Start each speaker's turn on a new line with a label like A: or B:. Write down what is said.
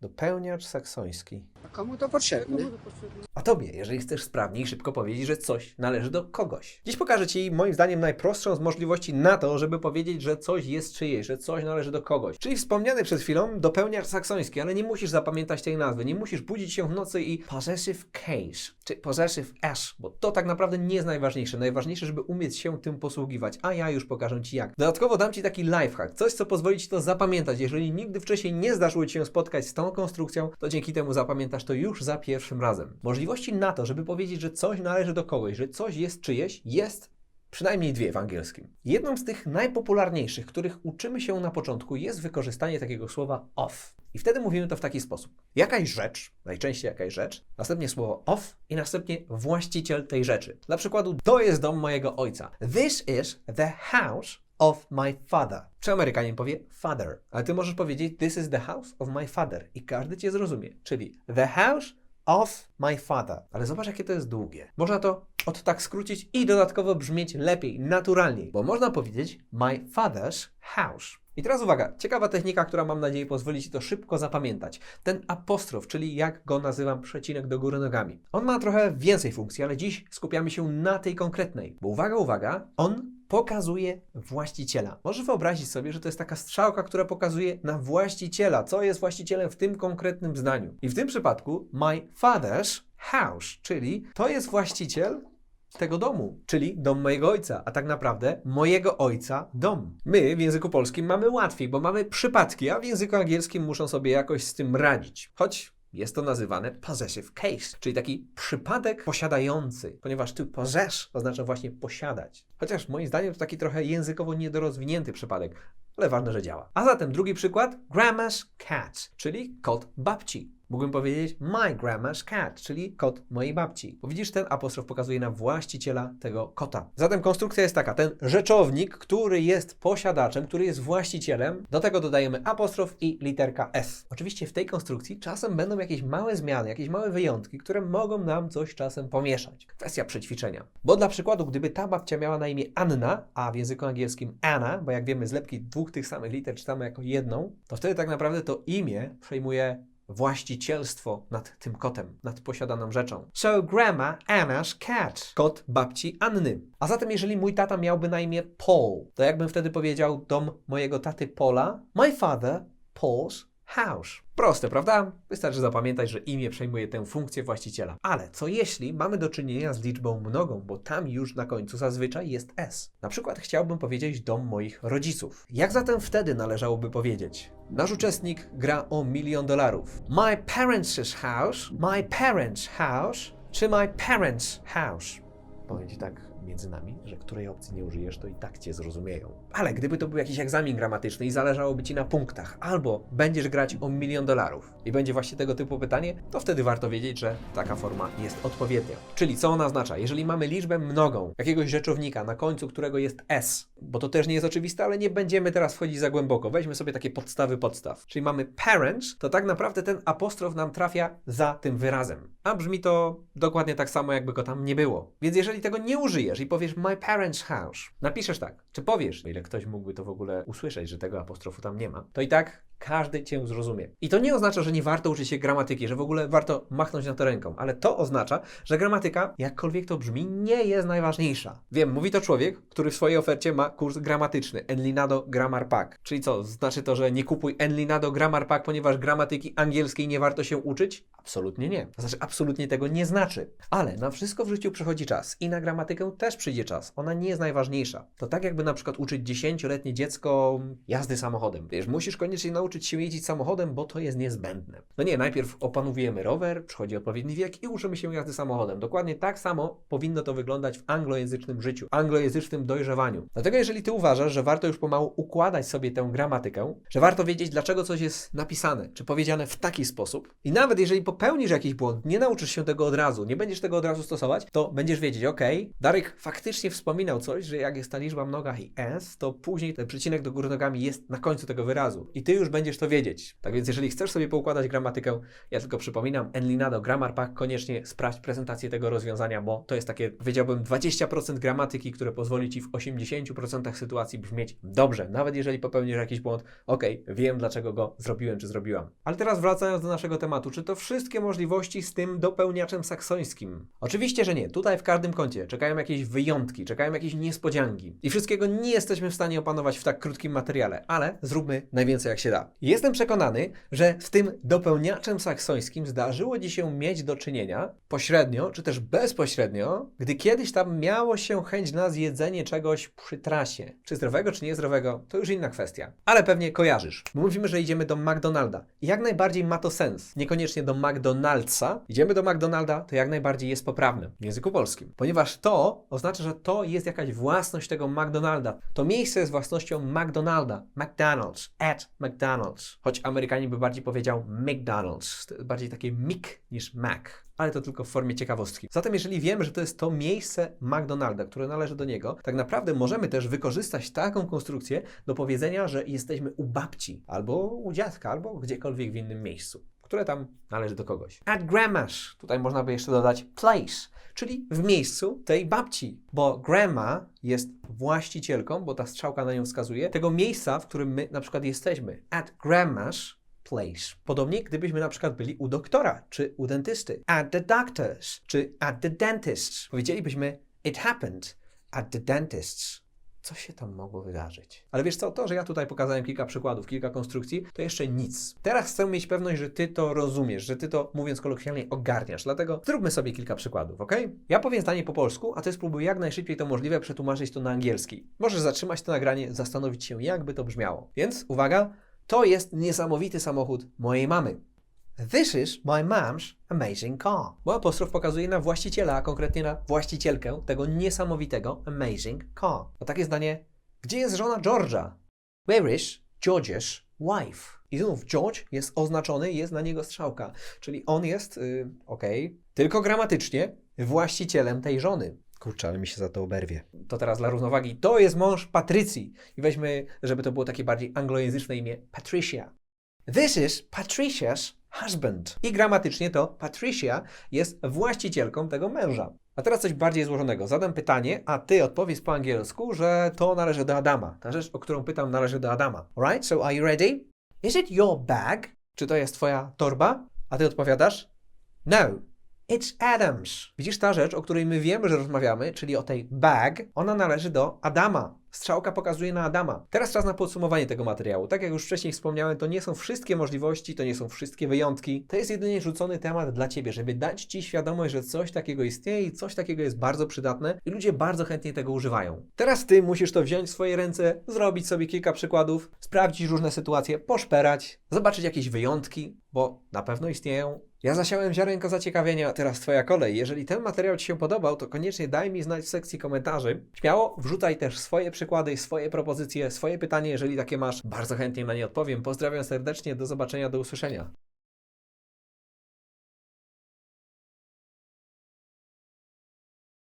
A: Dopełniacz saksoński.
B: A komu to potrzebne?
A: A tobie, jeżeli chcesz sprawnie i szybko powiedzieć, że coś należy do kogoś. Dziś pokażę Ci, moim zdaniem, najprostszą z możliwości na to, żeby powiedzieć, że coś jest czyjeś, że coś należy do kogoś. Czyli wspomniany przed chwilą dopełniacz saksoński, ale nie musisz zapamiętać tej nazwy, nie musisz budzić się w nocy i possessive case, czy possessive s, bo to tak naprawdę nie jest najważniejsze. Najważniejsze, żeby umieć się tym posługiwać, a ja już pokażę Ci jak. Dodatkowo dam Ci taki lifehack, coś co pozwoli Ci to zapamiętać. Jeżeli nigdy wcześniej nie zdarzyło Ci się spotkać z tą konstrukcją, to dzięki temu zapamiętasz to już za pierwszym razem. Możliwości na to, żeby powiedzieć, że coś należy do kogoś, że coś jest czyjeś, jest przynajmniej dwie w angielskim. Jedną z tych najpopularniejszych, których uczymy się na początku, jest wykorzystanie takiego słowa of. I wtedy mówimy to w taki sposób. Jakaś rzecz, najczęściej jakaś rzecz, następnie słowo of i następnie właściciel tej rzeczy. Dla przykładu, to jest dom mojego ojca. This is the house of my father. Czy Amerykanin powie father, ale ty możesz powiedzieć this is the house of my father i każdy cię zrozumie. Czyli the house of my father. Ale zobacz, jakie to jest długie. Można to od tak skrócić i dodatkowo brzmieć lepiej, naturalniej, bo można powiedzieć my father's house. I teraz uwaga, ciekawa technika, która mam nadzieję pozwoli Ci to szybko zapamiętać. Ten apostrof, czyli jak go nazywam, przecinek do góry nogami. On ma trochę więcej funkcji, ale dziś skupiamy się na tej konkretnej. Bo uwaga, uwaga, on pokazuje właściciela. Możesz wyobrazić sobie, że to jest taka strzałka, która pokazuje na właściciela, co jest właścicielem w tym konkretnym zdaniu. I w tym przypadku my father's house, czyli to jest właściciel tego domu, czyli dom mojego ojca, a tak naprawdę mojego ojca dom. My w języku polskim mamy łatwiej, bo mamy przypadki, a w języku angielskim muszą sobie jakoś z tym radzić. Choć jest to nazywane possessive case, czyli taki przypadek posiadający, ponieważ to possess oznacza właśnie posiadać. Chociaż moim zdaniem to taki trochę językowo niedorozwinięty przypadek, ale ważne, że działa. A zatem drugi przykład, grandma's cat, czyli kot babci. Mógłbym powiedzieć my grandma's cat, czyli kot mojej babci. Bo widzisz, ten apostrof pokazuje na właściciela tego kota. Zatem konstrukcja jest taka, ten rzeczownik, który jest posiadaczem, który jest właścicielem, do tego dodajemy apostrof i literka S. Oczywiście w tej konstrukcji czasem będą jakieś małe zmiany, jakieś małe wyjątki, które mogą nam coś czasem pomieszać. Kwestia przećwiczenia. Bo dla przykładu, gdyby ta babcia miała na imię Anna, a w języku angielskim Anna, bo jak wiemy zlepki dwóch tych samych liter czytamy jako jedną, to wtedy tak naprawdę to imię przejmuje właścicielstwo nad tym kotem, nad posiadaną rzeczą. So grandma Anna's cat. Kot babci Anny. A zatem jeżeli mój tata miałby na imię Paul, to jakbym wtedy powiedział dom mojego taty Paula? My father Paul's house. Proste, prawda? Wystarczy zapamiętać, że imię przejmuje tę funkcję właściciela. Ale co jeśli mamy do czynienia z liczbą mnogą, bo tam już na końcu zazwyczaj jest s. Na przykład chciałbym powiedzieć dom moich rodziców. Jak zatem wtedy należałoby powiedzieć? Nasz uczestnik gra o milion dolarów. My parents' house, my parents' house, czy my parents' house? Powiem Ci tak między nami, że której opcji nie użyjesz, to i tak Cię zrozumieją. Ale gdyby to był jakiś egzamin gramatyczny i zależałoby Ci na punktach, albo będziesz grać o milion dolarów i będzie właśnie tego typu pytanie, to wtedy warto wiedzieć, że taka forma jest odpowiednia. Czyli co ona oznacza? Jeżeli mamy liczbę mnogą jakiegoś rzeczownika, na końcu którego jest s, bo to też nie jest oczywiste, ale nie będziemy teraz wchodzić za głęboko. Weźmy sobie takie podstawy podstaw. Czyli mamy parents, to tak naprawdę ten apostrof nam trafia za tym wyrazem. A brzmi to dokładnie tak samo, jakby go tam nie było. Więc jeżeli tego nie użyjesz i powiesz my parents' house, napiszesz tak, czy powiesz, ile ktoś mógłby to w ogóle usłyszeć, że tego apostrofu tam nie ma, to i tak każdy cię zrozumie. I to nie oznacza, że nie warto uczyć się gramatyki, że w ogóle warto machnąć na to ręką, ale to oznacza, że gramatyka, jakkolwiek to brzmi, nie jest najważniejsza. Wiem, mówi to człowiek, który w swojej ofercie ma kurs gramatyczny, Enlinado Grammar Pack. Czyli co, znaczy to, że nie kupuj Enlinado Grammar Pack, ponieważ gramatyki angielskiej nie warto się uczyć? Absolutnie nie. To znaczy, absolutnie tego nie znaczy. Ale na wszystko w życiu przychodzi czas i na gramatykę też przyjdzie czas. Ona nie jest najważniejsza. To tak jakby na przykład uczyć dziesięcioletnie dziecko jazdy samochodem. Wiesz, musisz koniecznie nauczyć się jeździć samochodem, bo to jest niezbędne. No nie, najpierw opanowujemy rower, przychodzi odpowiedni wiek i uczymy się jazdy samochodem. Dokładnie tak samo powinno to wyglądać w anglojęzycznym życiu, anglojęzycznym dojrzewaniu. Dlatego jeżeli ty uważasz, że warto już pomału układać sobie tę gramatykę, że warto wiedzieć, dlaczego coś jest napisane, czy powiedziane w taki sposób, i nawet jeżeli popełnisz jakiś błąd, nie nauczysz się tego od razu, nie będziesz tego od razu stosować, to będziesz wiedzieć, ok, Darek faktycznie wspominał coś, że jak jest ta liczba mnoga i s, to później ten przecinek do góry nogami jest na końcu tego wyrazu. I ty już będziesz to wiedzieć. Tak więc jeżeli chcesz sobie poukładać gramatykę, ja tylko przypominam, Enlinado Grammar Pack, koniecznie sprawdź prezentację tego rozwiązania, bo to jest takie, powiedziałbym, 20% gramatyki, które pozwoli ci w 80% sytuacji brzmieć dobrze. Nawet jeżeli popełnisz jakiś błąd, ok, wiem dlaczego go zrobiłem czy zrobiłam. Ale teraz wracając do naszego tematu, czy to wszystkie możliwości z tym dopełniaczem saksońskim? Oczywiście, że nie. Tutaj w każdym kącie czekają jakieś wyjątki, czekają jakieś niespodzianki. I wszystkiego nie jesteśmy w stanie opanować w tak krótkim materiale, ale zróbmy najwięcej jak się da. Jestem przekonany, że z tym dopełniaczem saksońskim zdarzyło Ci się mieć do czynienia pośrednio, czy też bezpośrednio, gdy kiedyś tam miało się chęć na zjedzenie czegoś przy trasie. Czy zdrowego, czy niezdrowego, to już inna kwestia. Ale pewnie kojarzysz. My mówimy, że idziemy do McDonalda. I jak najbardziej ma to sens. Niekoniecznie do McDonald'sa. Idziemy do McDonalda, to jak najbardziej jest poprawne w języku polskim. Ponieważ to oznacza, że to jest jakaś własność tego McDonalda. To miejsce jest własnością McDonalda. McDonald's. At McDonald's. Choć Amerykanin by bardziej powiedział McDonald's. Bardziej takie Mick niż Mac ale to tylko w formie ciekawostki. Zatem, jeżeli wiemy, że to jest to miejsce McDonalda, które należy do niego, tak naprawdę możemy też wykorzystać taką konstrukcję do powiedzenia, że jesteśmy u babci, albo u dziadka, albo gdziekolwiek w innym miejscu, które tam należy do kogoś. At grandma's, tutaj można by jeszcze dodać place, czyli w miejscu tej babci, bo grandma jest właścicielką, bo ta strzałka na nią wskazuje, tego miejsca, w którym my na przykład jesteśmy. At grandma's place. Podobnie, gdybyśmy na przykład byli u doktora, czy u dentysty. At the doctor's, czy at the dentist's. Powiedzielibyśmy, it happened at the dentist's. Co się tam mogło wydarzyć? Ale wiesz co, to, że ja tutaj pokazałem kilka przykładów, kilka konstrukcji, to jeszcze nic. Teraz chcę mieć pewność, że ty to rozumiesz, że ty to, mówiąc kolokwialnie, ogarniasz. Dlatego zróbmy sobie kilka przykładów, ok? Ja powiem zdanie po polsku, a ty spróbuj jak najszybciej to możliwe przetłumaczyć to na angielski. Możesz zatrzymać to nagranie, zastanowić się, jakby to brzmiało. Więc uwaga, to jest niesamowity samochód mojej mamy. This is my mom's amazing car. Bo apostrof pokazuje na właściciela, a konkretnie na właścicielkę tego niesamowitego amazing car. A takie zdanie, gdzie jest żona George'a? Where is George's wife? I znów George jest oznaczony, jest na niego strzałka, czyli on jest, yy, okej, tylko gramatycznie właścicielem tej żony. Kurczę, ale mi się za to oberwie. To teraz dla równowagi. To jest mąż Patrycji. I weźmy, żeby to było takie bardziej anglojęzyczne imię, Patricia. This is Patricia's husband. I gramatycznie to Patricia jest właścicielką tego męża. A teraz coś bardziej złożonego. Zadam pytanie, a ty odpowiedz po angielsku, że to należy do Adama. Ta rzecz, o którą pytam, należy do Adama. Alright, so are you ready? Is it your bag? Czy to jest twoja torba? A ty odpowiadasz? No, It's Adams. Widzisz ta rzecz, o której my wiemy, że rozmawiamy, czyli o tej bag, ona należy do Adama. Strzałka pokazuje na Adama. Teraz czas na podsumowanie tego materiału. Tak jak już wcześniej wspomniałem, to nie są wszystkie możliwości, to nie są wszystkie wyjątki. To jest jedynie rzucony temat dla Ciebie, żeby dać Ci świadomość, że coś takiego istnieje i coś takiego jest bardzo przydatne i ludzie bardzo chętnie tego używają. Teraz Ty musisz to wziąć w swoje ręce, zrobić sobie kilka przykładów, sprawdzić różne sytuacje, poszperać, zobaczyć jakieś wyjątki, bo na pewno istnieją. Ja zasiałem ziarenko zaciekawienia, teraz Twoja kolej. Jeżeli ten materiał Ci się podobał, to koniecznie daj mi znać w sekcji komentarzy. Śmiało wrzucaj też swoje przykłady, swoje propozycje, swoje pytanie, jeżeli takie masz. Bardzo chętnie na nie odpowiem. Pozdrawiam serdecznie, do zobaczenia, do usłyszenia.